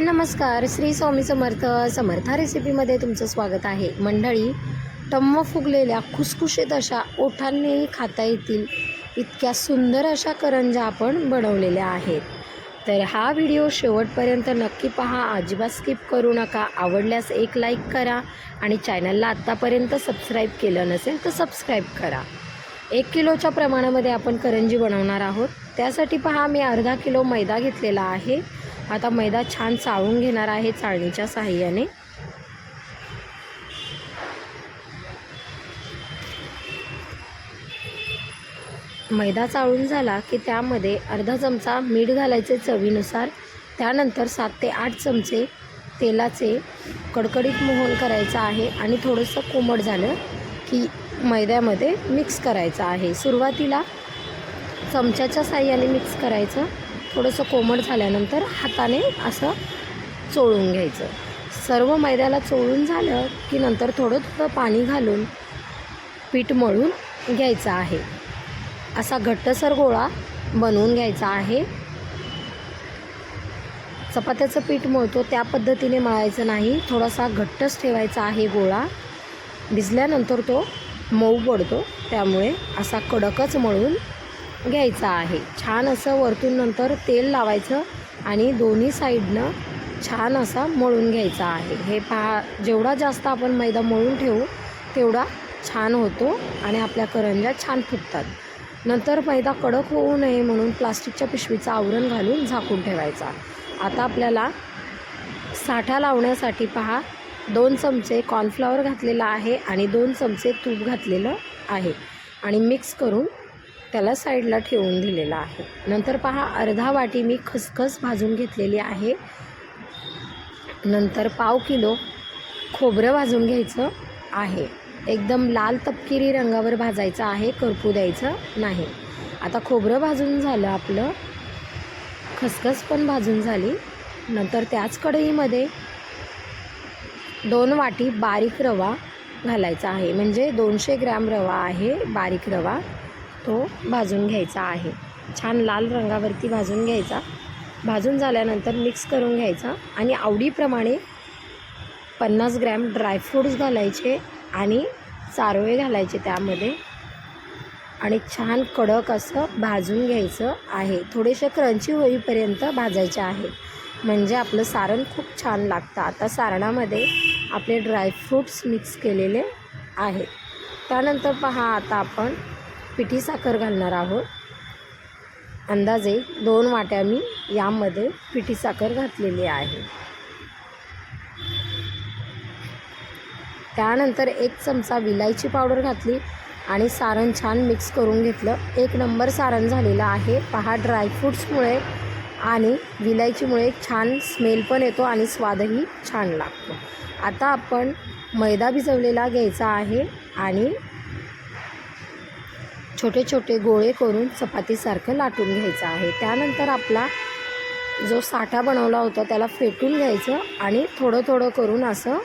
नमस्कार श्री स्वामी समर्थ समर्था रेसिपीमध्ये तुमचं स्वागत आहे. मंडळी टम्म फुगलेल्या खुसखुशीत अशा ओठांनीही खाता येतील इतक्या सुंदर अशा करंजा आपण बनवलेल्या आहेत. तर हा व्हिडिओ शेवटपर्यंत नक्की पहा अजिबात स्किप करू नका आवडल्यास एक लाईक करा आणि चॅनलला आत्तापर्यंत सबस्क्राईब केलं नसेल तर सबस्क्राईब करा. एक किलोच्या प्रमाणामध्ये आपण करंजी बनवणार आहोत. त्यासाठी पहा मी अर्धा किलो मैदा घेतलेला आहे. आता मैदा छान चाळून घेणार आहे चाळणीच्या साहाय्याने मैदा चाळून झाला की त्यामध्ये अर्धा चमचा मीठ घालायचे चवीनुसार. त्यानंतर सात ते आठ चमचे तेलाचे कडकडीत मोहन करायचं आहे आणि थोडंसं कोमट झालं की मैद्यामध्ये मिक्स करायचं आहे. सुरुवातीला चमच्याच्या साह्याने मिक्स करायचं. थोडंसं कोमट झाल्यानंतर हाताने असं चोळून घ्यायचं. सर्व मैद्याला चोळून झालं की नंतर थोडं थोडं पाणी घालून पीठ मळून घ्यायचं आहे. असा घट्टसर गोळा बनवून घ्यायचा आहे. चपात्याचं पीठ मळतो त्या पद्धतीने मळायचं नाही. थोडासा घट्टच ठेवायचा आहे गोळा. भिजल्यानंतर तो मऊ पडतो. त्यामुळे असा कडकच मळून घ्यायचा आहे. छान असं वरतून नंतर तेल लावायचं आणि दोन्ही साईडनं छान असा मळून घ्यायचा आहे. हे पहा जेवढा जास्त आपण मैदा मळून ठेवू तेवढा छान होतो आणि आपल्या करंज्या छान फुटतात. नंतर मैदा कडक होऊ नये म्हणून प्लास्टिकच्या पिशवीचं आवरण घालून झाकून ठेवायचा. आता आपल्याला साठा लावण्यासाठी पहा दोन चमचे कॉर्नफ्लॉवर घातलेला आहे आणि दोन चमचे तूप घातलेलं आहे. आणि मिक्स करून त्याला साईडला ठेवून दिलेला आहे. नंतर पहा अर्धा वाटी मी खसखस भाजून घेतलेली आहे. नंतर पाव किलो खोबरं भाजून घ्यायचं आहे. एकदम लाल तपकिरी रंगावर भाजायचं आहे करपू द्यायचं नाही. आता खोबरं भाजून झालं आपलं. खसखस पण भाजून झाली. नंतर त्याच कढईमध्ये दोन वाटी बारीक रवा घालायचा आहे. म्हणजे दोनशे ग्रॅम रवा आहे बारीक रवा. तो भाजून घ्यायचा आहे. छान लाल रंगावरती भाजून घ्यायचा. भाजून झाल्यानंतर मिक्स करून घ्यायचा आणि आवडीप्रमाणे पन्नास ग्रॅम ड्रायफ्रूट्स घालायचे आणि चारोळे घालायचे त्यामध्ये. आणि छान कडक असं भाजून घ्यायचं आहे. थोडेसे क्रंची होईपर्यंत भाजायचे आहे. म्हणजे आपलं सारण खूप छान लागतं. आता सारणामध्ये आपले ड्रायफ्रूट्स मिक्स केलेले आहेत. त्यानंतर पहा आता आपण पिठी साखर घालणार आहोत. अंदाजे दोन वाट्या मी यामध्ये पिठी साखर घातलेली आहे. त्यानंतर एक चमचा विलायची पावडर घातली आणि सारण छान मिक्स करून घेतलं. एक नंबर सारण झालेलं आहे. पहा ड्रायफ्रूट्समुळे आणि विलायचीमुळे छान स्मेल पण येतो आणि स्वादही छान लागतो. आता आपण मैदा भिजवलेला घ्यायचा आहे आणि छोटे छोटे गोळे करून चपातीसारखं लाटून घ्यायचं आहे. त्यानंतर आपला जो साठा बनवला होता त्याला फेटून घ्यायचं आणि थोडं थोडं करून असं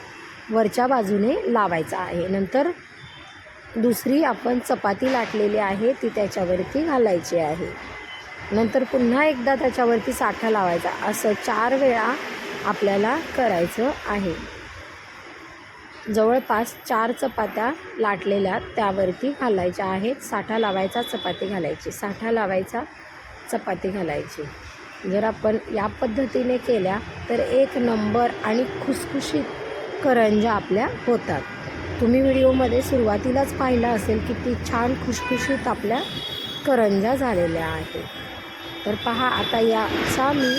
वरच्या बाजूने लावायचं आहे. नंतर दुसरी आपण चपाती लाटलेली आहे ती त्याच्यावरती घालायची आहे. नंतर पुन्हा एकदा त्याच्यावरती साठा लावायचा. असं चार वेळा आपल्याला करायचं आहे. जवळपास चार चपात्या लाटलेल्या त्यावरती घालायच्या आहेत. साठा लावायचा चपाती घालायची. साठा लावायचा चपाती घालायची. जर आपण या पद्धतीने केल्या तर एक नंबर आणि खुसखुशीत करंजा आपल्या होतात. तुम्ही व्हिडिओमध्ये सुरुवातीलाच पाहिलं असेल की ती छान खुशखुशीत आपल्या करंजा झालेल्या आहेत. तर पहा आता याचा मी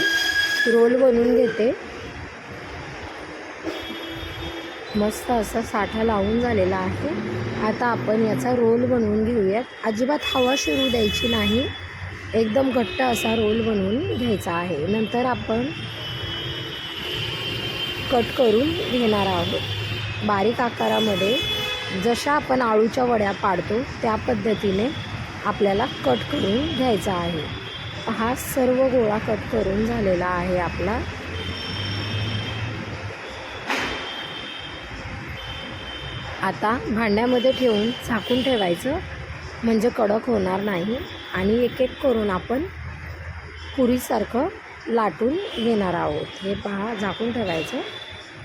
रोल बनवून घेते. मस्त असा साठा लावून झालेला आहे. आता आपण याचा रोल बनवून घेऊयात. अजिबात हवा शिरू द्यायची नाही. एकदम घट्ट असा रोल बनवून घ्यायचा आहे. नंतर आपण कट करून घेणार आहोत. बारीक आकारामध्ये जशा आपण आळूच्या वड्या पाडतो त्या पद्धतीने आपल्याला कट करून घ्यायचा आहे. हा सर्व गोळा कट करून झालेला आहे आपला. आता भांड्यामध्ये ठेवून झाकून ठेवायचं. म्हणजे कडक होणार नाही. आणि एक एक करून आपण पुरीसारखं लाटून घेणार आहोत. हे पहा झाकून ठेवायचं.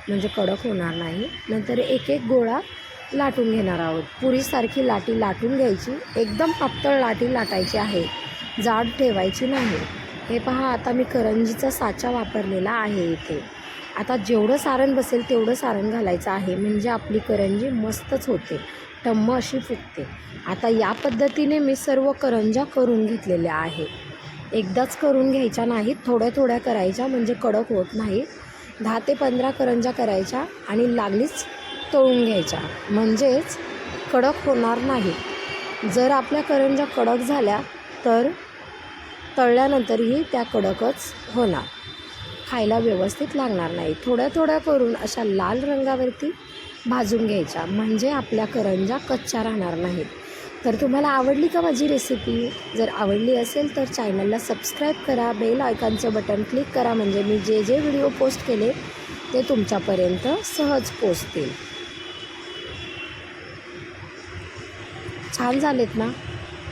म्हणजे कडक होणार नाही. नंतर एक एक गोळा लाटून घेणार आहोत. पुरीसारखी लाटी लाटून घ्यायची. एकदम पातळ लाटी लाटायची आहे. जाड ठेवायची नाही. हे पहा आता मी करंजीचा साचा वापरलेला आहे इथे. आता जेवढं सारण बसेल तेवढं सारण घालायचं आहे. म्हणजे आपली करंजी मस्तच होते. टम्म अशी फुगते. आता या पद्धतीने मी सर्व करंजा करून घेतलेल्या आहेत एकदाच करून घ्यायच्या नाहीत. थोड्या थोड्या करायच्या म्हणजे कडक होत नाहीत. दहा ते पंधरा करंजा करायच्या आणि लागलीच तळून घ्यायच्या. म्हणजेच कडक होणार नाही. जर आपल्या करंजा कडक झाल्या तर तळल्यानंतरही त्या कडकच होणार. खायला व्यवस्थित लागणार नाही. थोड्या थोड्या करून अशा लाल रंगावरती भाजून घ्यायच्या. म्हणजे आपल्या करंजा कच्च्या राहणार नाहीत. तर तुम्हाला आवडली का माझी रेसिपी जर आवडली असेल तर चॅनलला सबस्क्राईब करा. बेल आयकॉनचं बटन क्लिक करा. म्हणजे मी जे जे व्हिडिओ पोस्ट केले ते तुमच्यापर्यंत सहज पोचतील. छान झालेत ना?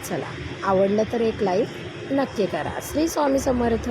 चला. आवडलं तर एक लाईक नक्की करा. श्री स्वामी समर्थ.